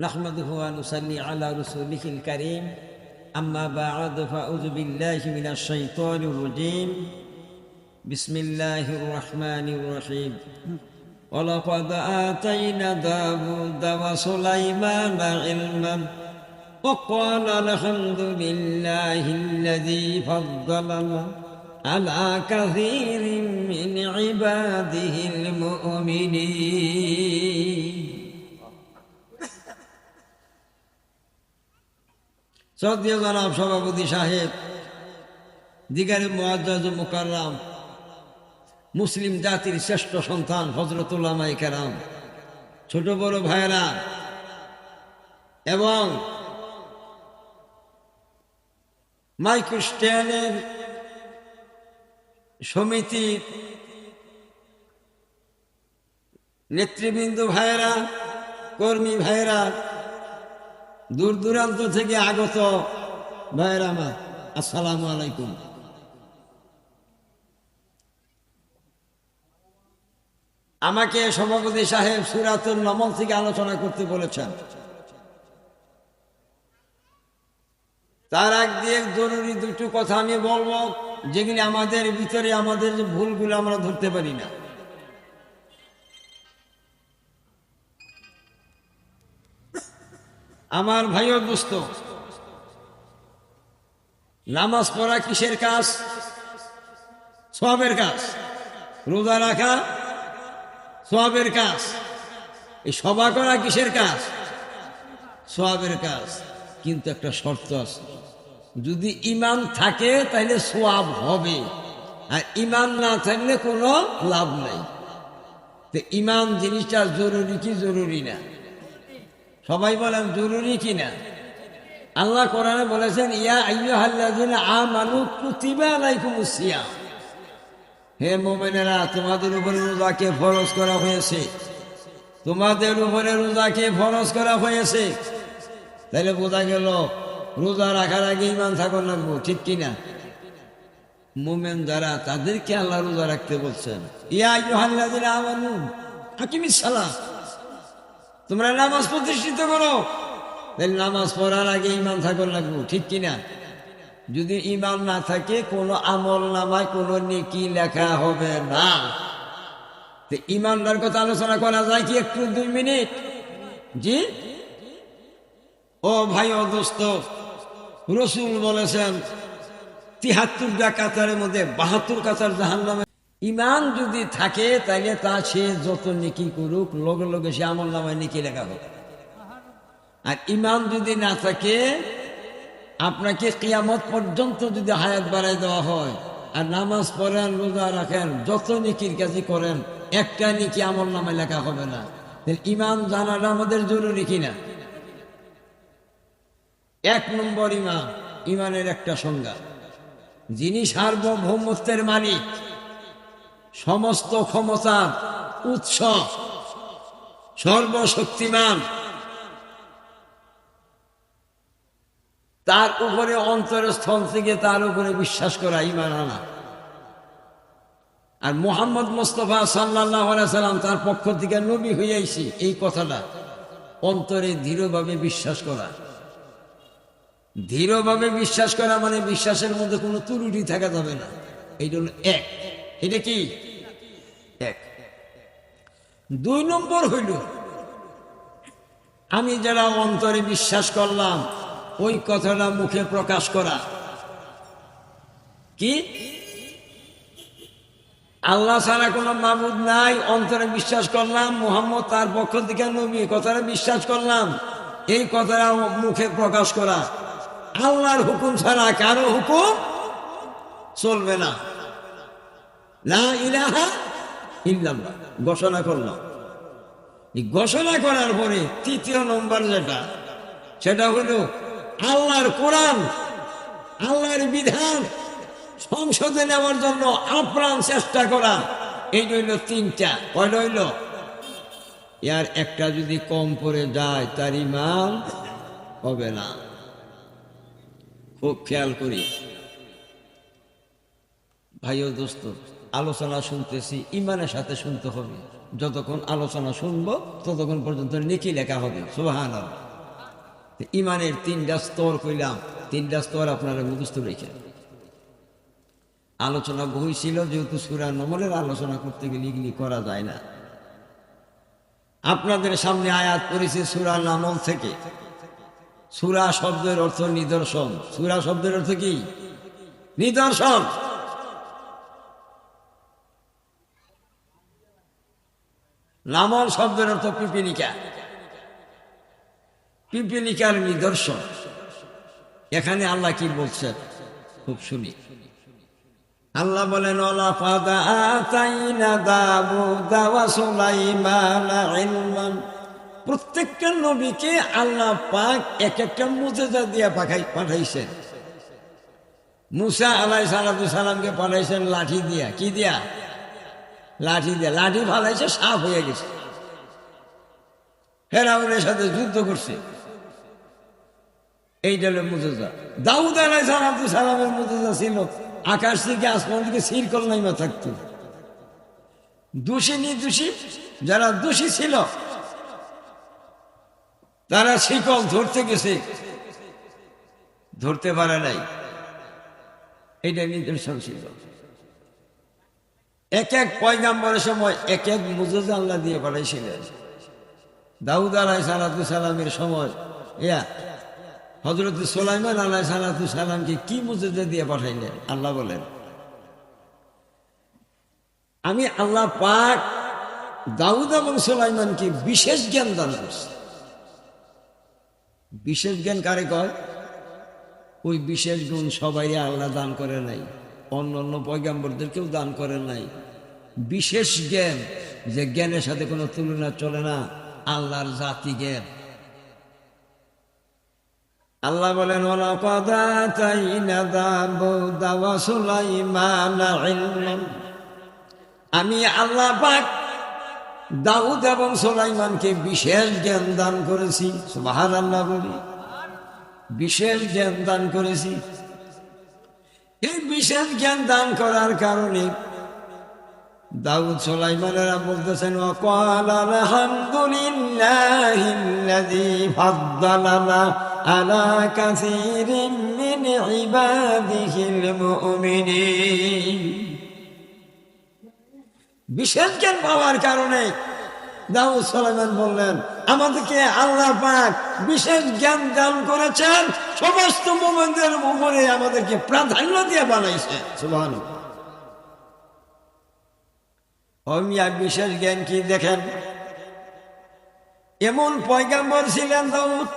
نحمده ونصلي على رسوله الكريم. أما بعد فأعوذ بالله من الشيطان الرجيم. بسم الله الرحمن الرحيم. ولقد آتينا داود وسليمان علما وقال الحمد لله الذي فضلنا على كثير من عباده المؤمنين. শ্রদ্ধীয় জনাব সভাপতি সাহেব, দিগারে মুআজ্জাজ মুকাররাম, মুসলিম জাতির শ্রেষ্ঠ সন্তান হজরতুল্লামাই কেরাম, ছোট বড় ভাইয়েরা, এবং মাইক্রোস্ট্যানের সমিতির নেতৃবৃন্দ ভাইয়েরা, কর্মী ভাইয়েরা দূর দূরান্ত থেকে আগত ভাইয়েরা আমার আসসালামু আলাইকুম। আমাকে সভাপতি সাহেব সুরাতুল নমল থেকে আলোচনা করতে বলেছেন। তার আগ দিয়ে জরুরি দুটো কথা আমি বলব, যেগুলি আমাদের ভিতরে আমাদের ভুলগুলো আমরা ধরতে পারি না। আমার ভাইও দোস্ত নামাজ পড়া কিসের কাজ? সবের কাজ। রোজা রাখা সবের কাজ। এই সভা করা কিসের কাজ? সবের কাজ। কিন্তু একটা শর্ত আছে। যদি ইমান থাকে তাহলে সোয়াব হবে। আর ইমান না থাকলে কোনো লাভ নাই। তো ইমান জিনিসটা জরুরি কি জরুরি না? সবাই বলেন, জরুরি কি না আল্লাহ কোরআনে বলেছেন, ইয়া হে মোমেনেরা, তোমাদের উপরে রোজাকে ফরজ করা হয়েছে। তোমাদের উপরে রোজাকে ফরজ করা হয়েছে। তাহলে বোঝা গেল, রোজা রাখার আগে ইমান থাকুন লাগবো, ঠিক কিনা? মোমেন যারা, তাদেরকে আল্লাহ রোজা রাখতে বলছেন। ইয়া ইহাল্লাদিন আমানু হাকিমিস সালাম তোমরা নামাজ প্রতিষ্ঠিত করো। তাহলে নামাজ পড়ার আগে ইমান থাকুন লাগবো ঠিক কিনা? যদি ইমান না থাকে, কোনো আমল নামায়, কোনো নেকি লেখা হবে না। ইমানদার কথা আলোচনা করা যায় কি একটু, দুই মিনিট? জি? ও ভাই, ও দোস্ত, রসুল বলেছেন, তিহাত্তর কাতারের মধ্যে বাহাত্তর কাতার জাহান নামে ইমান যদি থাকে তাহলে তা সে যত নেকি করুক, লগে লগে সে আমল নামায় নেকি লেখা হোক। আর ইমান যদি না থাকে, আপনাকে কিয়ামত পর্যন্ত যদি হায়াত বাড়াই দেওয়া হয়, আর নামাজ পড়েন, রোজা রাখেন, যত নিকির কাজই করেন, একটা নিকি আমল নামে লেখা হবে না। ইমান জানাটা আমাদের জরুরি কিনা এক নম্বর ইমান, ইমানের একটা সংজ্ঞা। যিনি সার্বভৌমত্বের মালিক সমস্ত ক্ষমতার উৎস, সর্বশক্তিমান। তার উপরে অন্তরের স্থল থেকে তার উপরে বিশ্বাস করা ইমান আনা। আর মোহাম্মদ মোস্তফা সাল্লাহ সাল্লাম তার পক্ষ থেকে নবী হইয়াইছি এই কথাটা অন্তরে দৃঢ়ভাবে বিশ্বাস করা। দৃঢ়ভাবে বিশ্বাস করা মানে বিশ্বাসের মধ্যে কোনো ত্রুটি থাকা যাবে না। এইটা হলো এক এটা কি? এক দুই নম্বর হইল, আমি যারা অন্তরে বিশ্বাস করলাম, ওই কথাটা মুখে প্রকাশ করা। কি? আল্লাহ ছাড়া কোনো মাবুদ নাই, অন্তরে বিশ্বাস করলাম, মোহাম্মদ তার পক্ষ থেকে নবী কথাটা বিশ্বাস করলাম, এই কথাটা মুখে প্রকাশ করা। আল্লাহর হুকুম ছাড়া কারও হুকুম চলবে না। ঘোষণা করলাম। এই ঘোষণা করার পরে তৃতীয় নম্বর যেটা, সেটা হলো আল্লাহর কোরআন, আল্লাহর বিধান সংসদে নেওয়ার জন্য আপ্রাণ চেষ্টা করা, এই রইল তিনটা। কয় রইল ইয়ার একটা যদি কম পড়ে যায়, তার ইমান হবে না। খুব খেয়াল করি। ভাইও দোস্ত আলোচনা শুনতেছি, ইমানের সাথে শুনতে হবে। যতক্ষণ আলোচনা শুনব, ততক্ষণ পর্যন্ত নেকি লেখা হবে। সুবাহান ইমানের তিনটা স্তর কইলাম। তিনটা স্তর আপনারা মুখস্থ রেখে। আলোচনা বই ছিল, যেহেতু সুরা নমলের আলোচনা করতে গেলে এগুলি করা যায় না। আপনাদের সামনে আয়াত করেছে সুরা নামল থেকে। সুরা শব্দের অর্থ নিদর্শন। সুরা শব্দের অর্থ কি? নিদর্শন। নামল শব্দের অর্থ পিপিলিকা পিপিলিকার নিদর্শন। এখানে আল্লাহ কি বলছেন? খুব শুনি। আল্লাহ বলেন ওলা ফাদা আতাইনা দাবুদা ওয়া সুলাইমানা ইলমান। প্রত্যেকটা নবীকে আল্লাহ পাক এক একটা মুজেজা দিয়ে পাখাই পাঠাইছেন। মুসা আলাই সালাতু সালামকে পাঠাইছেন লাঠি দিয়া। কি দিয়া? লাঠি দিয়া, লাঠি ফালাইছে, সাফ হয়ে গেছে। ফেরাউনের সাথে যুদ্ধ করছে। এইটা হলো মুজেজা। দাউদ আলাই সালাতু সালামের মুজেজা ছিল। আকাশ থেকে আসমান থেকে সিরকল নাইমা থাকতো। দোষী, নির্দোষী, যারা দোষী ছিল, তারা শিকল ধরতে গেছে। ধরতে পারে নাই। এইটা নিদর্শন ছিল। এক এক পয়গাম্বরের সময় এক এক মুজুজ আল্লাহ দিয়ে পাঠাইছিলেন। দাউদ আলাই সালাতু সালামের সময়, ইয়া হজরত সোলাইমান আলাই সালাতু সালামকে কি মুজুজা দিয়ে পাঠাইলেন? আল্লাহ বলেন, আমি আল্লাহ পাক দাউদ এবং সোলাইমানকে বিশেষ জ্ঞান দান করছি। বিশেষ জ্ঞান কারে কয়? ওই বিশেষ গুণ সবাই আল্লাহ দান করে নাই অন্য অন্য পয়গাম্বরদেরকেও দান করে নাই বিশেষ জ্ঞান যে জ্ঞানের সাথে কোনো তুলনা চলে না, আল্লাহর জাতি জ্ঞান। আল্লাহ বলেন আমি আল্লাহ পাক দাউদ এবং সোলাইমানকে বিশেষ জ্ঞান দান করেছি সুবাহান আল্লাহ বলি। বিশেষ জ্ঞান দান করেছি। এই বিশেষ জ্ঞান দান করার কারণে দাউদ সোলাইমানেরা বলতেছেন বিশেষ জ্ঞান পাওয়ার কারণে দাউদ সোলাইমান বললেন, আমাদেরকে আল্লাহ পাক বিশেষ জ্ঞান দান করেছেন, সমস্ত মোমেনদের উপরে আমাদেরকে প্রাধান্য দিয়ে বানাইছে। সুবাহ অমিয়া বিশেষ জ্ঞান কি দেখেন? এমন পয়গাম্বর ছিলেন দাউদ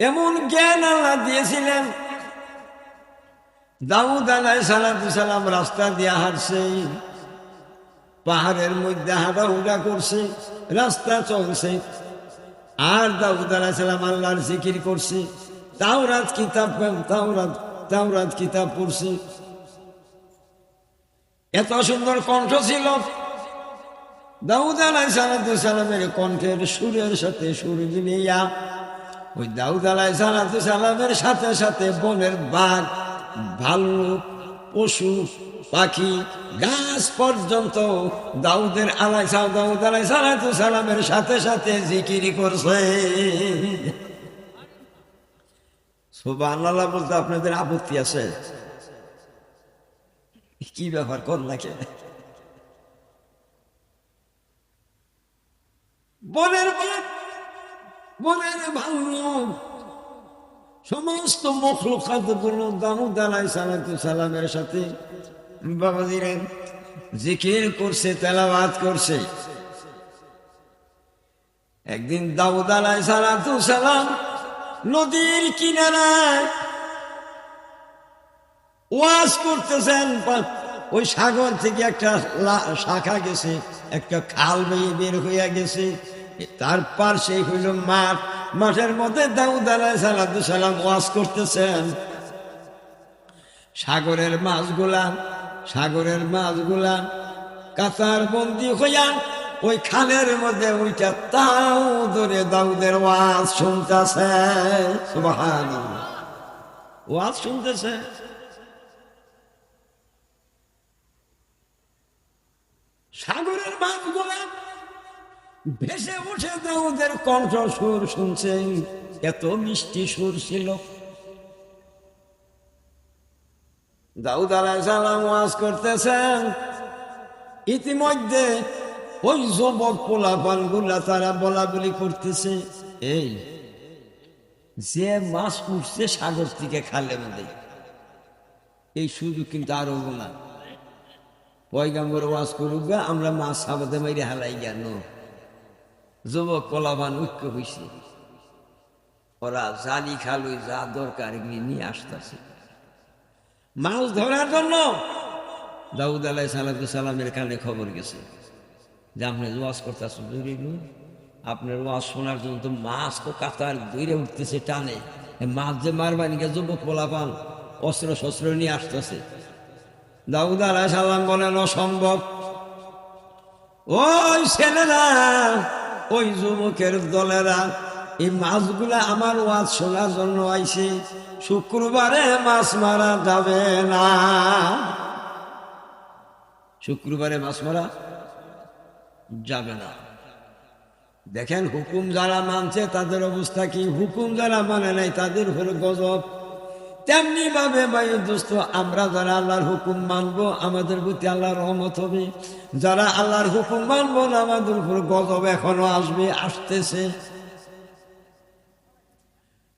এমন জ্ঞান আল্লাহ দিয়েছিলেন। দাউদ আলাই সালাম রাস্তা দিয়ে হাঁটছে। পাহাড়ের মধ্যে হাঁটাহুটা করছে। রাস্তা চলছে। আর দাউদ আলাই সালাম আল্লাহর জিকির করছে। তাওরাত কিতাব, তাওরাত তাওরাত কিতাব পড়ছে। এত সুন্দর কণ্ঠ ছিল। দাউদ আলাই সালামের কণ্ঠের সুরের সাথে সুর মিলিয়া ওই দাউদ আলাই সালামের সাথে সাথে বনের বাঘ, ভাল্লুক, পশু, পাখি, গাছ পর্যন্ত দাউদের আলাই দাউদ আলাই সালামের সাথে সাথে জিকিরি করছে। সোবান আল্লাহ বলতে আপনাদের আপত্তি আছে? কি ব্যাপার কর নাকি? বনের বনের ভাল্লুক সমস্ত মখলুকাতগুলো দামুদ আলাই সালাতু সালামের সাথে বাবাজিরেন জিকির করছে তেলাবাদ করছে। একদিন দাউদ আলাই সালাতু সালাম নদীর কিনারায় ওয়াজ করতেছেন ওই সাগর থেকে একটা শাখা গেছে, একটা খাল বেয়ে বের হইয়া গেছে, তার পাশে হইল মাঠ, মাঠের মধ্যে দাউদ আলাই সালাদু সালাম ওয়াজ করতেছেন। সাগরের মাছগুলা সাগরের মাছগুলা কাতার বন্দি হইয়া ওই খালের মধ্যে ওইটা তাও ধরে দাউদের ওয়াজ শুনতেছে। ওয়াজ শুনতেছে। সাগরের মাছগুলা ভেসে উঠে দাউদের কণ্ঠ সুর শুনছেন এত মিষ্টি সুর ছিল। দাউদ আলাইসালাম ওয়াজ করতেছেন। ইতিমধ্যে ওই যুবক পোলাপানগুলা তারা বলা বলি করতেছে, এই, যে মাছ উঠছে সাগর থেকে খালে মধ্যে, এই সুযোগ কিন্তু আর না। পয়গাম্বর ওয়াজ করুক গা, আমরা মাছ সাবাদে মাইরে হালাই গেল যুবক পোলাপান ঐক্য হয়েছে ওরা জালি খালুই যা দরকার এগুলি নিয়ে আসতেছে। মাছ ধরার জন্য দাউদ আলাই সালামের কানে খবর গেছে। যে আপনি ওয়াজ করতেছেন দূরে আপনার ওয়াজ শোনার জন্য তো মাছ তো কাতার দূরে উঠতেছে টানে। মাছ যে মারবানিকে যুবক পোলা পান অস্ত্র শস্ত্র নিয়ে আসতেছে। দাউদ আলাই সালাম বলেন, অসম্ভব। ওই ছেলেরা, ওই যুবকের দলেরা, এই মাছগুলা আমার ওয়াজ শোনার জন্য আইছে। শুক্রবারে মাছ মারা যাবে না। শুক্রবারে মাছ মারা যাবে না। দেখেন, হুকুম যারা মানছে, তাদের অবস্থা কি? হুকুম যারা মানে নাই, তাদের উপর গজব। তেমনি ভাবে দোস্ত, আমরা যারা আল্লাহর হুকুম মানবো, আমাদের প্রতি আল্লাহর রহমত হবে। যারা আল্লাহর হুকুম মানবো না, আমাদের উপর গজব এখনও আসবে, আসতেছে।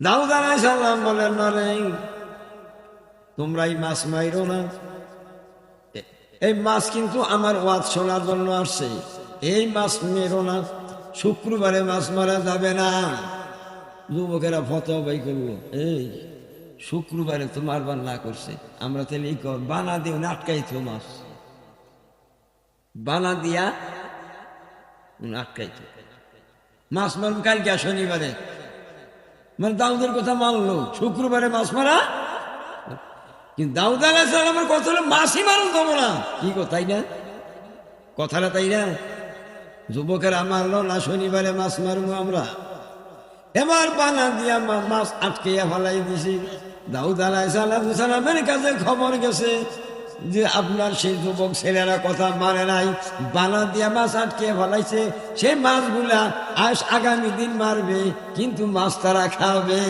দাউদ আলাইসাল্লাম বলেন না রে তোমরা এই মাছ মাইরো না। এই মাছ কিন্তু আমার ওয়াজ শোনার জন্য আসছে। এই মাছ মেরো না। শুক্রবারে মাছ মারা যাবে না। যুবকেরা ফতোয়া বাই করল, এই শুক্রবারে তো মারবার না করছে। আমরা তাহলে বানা না আটকাই তো মাছ। বানা দিয়া আটকাই তো মাছ মারুন কালকে শনিবারে। মানে দাউদের কথা মানলো। শুক্রবারে মাছ মারা? কিন্তু দাউদ আলাহিসাল্লামের কথা হলো, মাছই মারুন দেবো না কি কথা তাই না? কথাটা তাই না? যুবকেরা মারলো না শনিবারে মাছ মারবো আমরা। এবার বানা দিয়া মাছ আটকে ফেলাই দিছি। দাউদ আলাইসালামের কাছে খবর গেছে যে আপনার সেই যুবক ছেলেরা কথা মানে নাই। বানা দিয়া মাছ আটকে ফলাইছে। সেই মাছগুলা আস আগামী দিন মারবে, কিন্তু মাছ তারা খাবে।